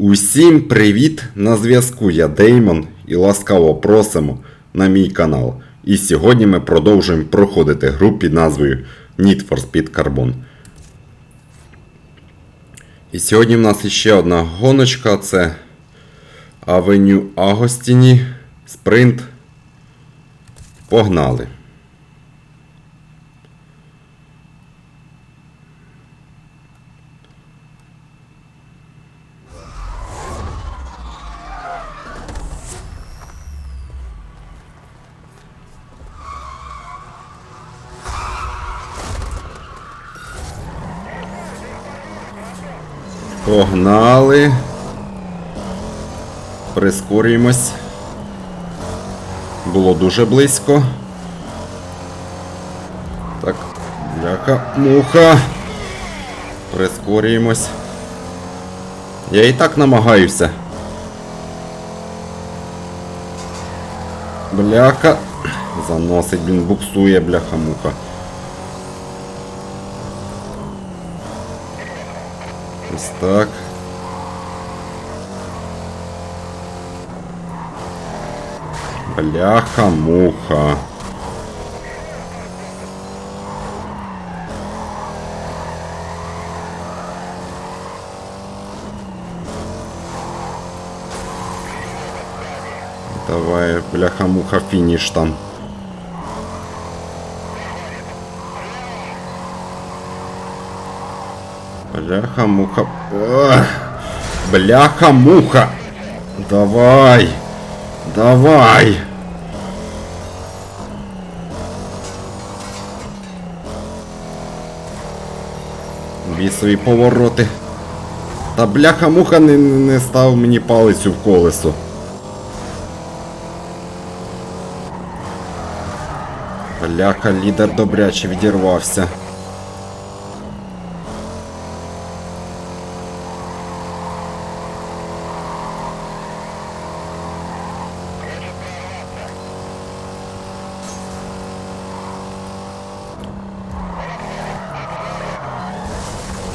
Усім привіт! На зв'язку я Деймон і ласкаво просимо на мій канал. І сьогодні ми продовжуємо проходити гру під назвою Need for Speed Carbon. І сьогодні в нас ще одна гоночка це Авеню Агостіні. Спринт. Погнали! Погнали. Прискорюємось. Було дуже близько. Так, бляха, муха. Прискорюємось. Я і так намагаюся. Бляха. Заносить, він буксує, бляха-муха. Ось так. Бляха-муха. Давай, бляха-муха, фініш там. Бляха-муха. Бляха-муха. Давай. Давай. Бісові повороти. Та бляха-муха не, не став мені палицю в колесо. Бляха, лідер добряче відірвався.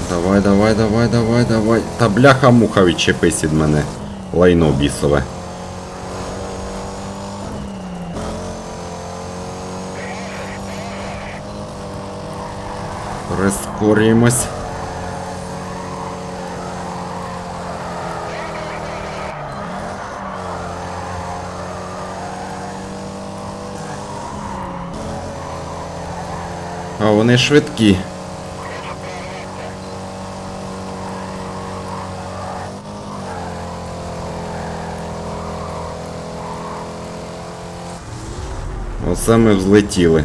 Давай, давай, давай, давай, давай. Та бляха муха відчепись від мене. Лайно бісове. Прискорюємось. А вони швидкі. Оце ми взлетіли.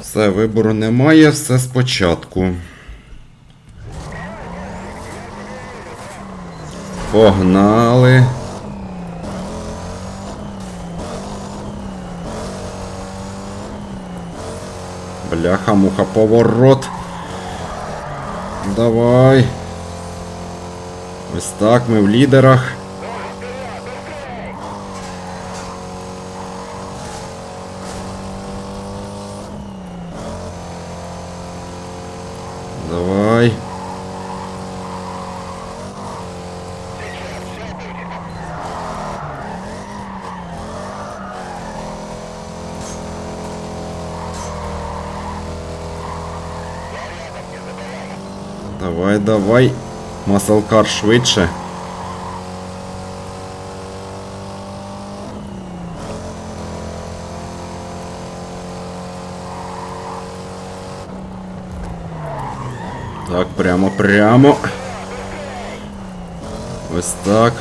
Все, вибору немає, все спочатку. Погнали. Бляха-муха, поворот. Давай. Ось так, ми в лідерах. Давай. Давай, давай. Маслкар швидше. Так, прямо, прямо. Ось так.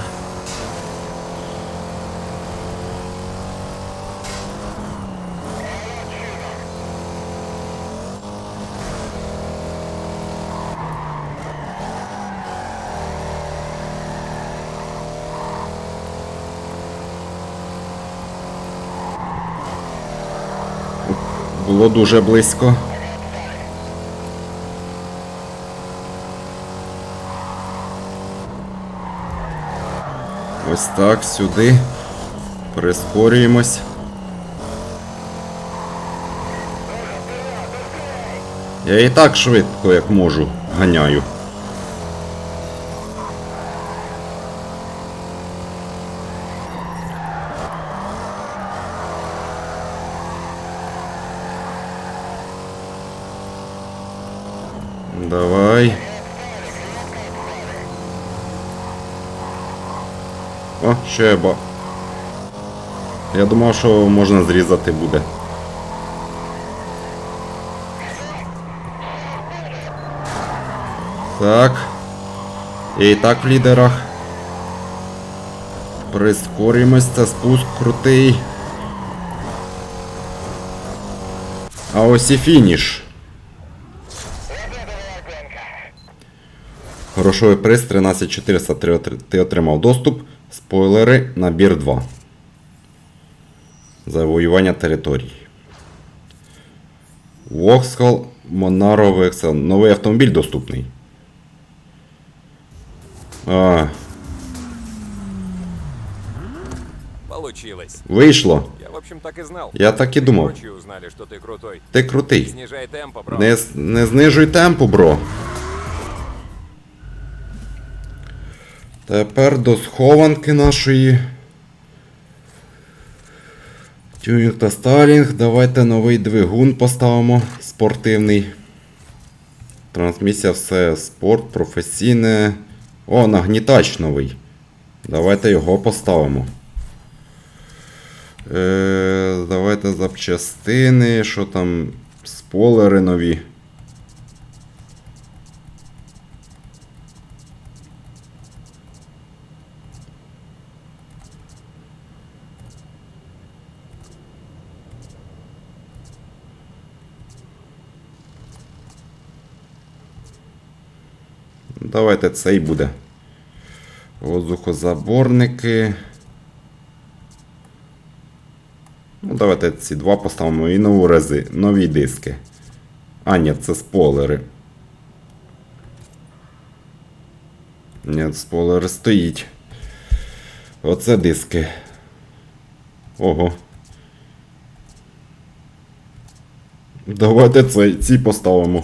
Було дуже близько. Ось так, сюди. Прискорюємось. Я і так швидко, як можу, ганяю. Давай. О, ще ба. Я думав, що можна зрізати буде. Так. І так в лідерах. Прискорюємось, це спуск крутий. А ось і фініш. Грошовий приз 13400 ти отримав доступ. Спойлери, набір 2. Завоювання територій. Vauxhall Monaro Vexel. Новий автомобіль доступний. А, Получилось. вийшло. Я, в общем, так и знал. Я так і думав. Узнали, крутой. Ти крутий. Снижай темпо, бро. Не, не знижуй темпу, бро. Тепер до схованки нашої. Тюнінг та стайлінг. Давайте новий двигун поставимо. Спортивний. Трансмісія все спорт, професійне. О, нагнітач новий. Давайте його поставимо. Е, давайте запчастини, що там, спойлери нові. Давайте цей буде. Воздухозаборники. Ну, давайте ці два поставимо і нову рези, нові диски. А, ні, це спойлери. Ні, спойлер стоїть. Оце диски. Ого. Давайте цей, ці поставимо.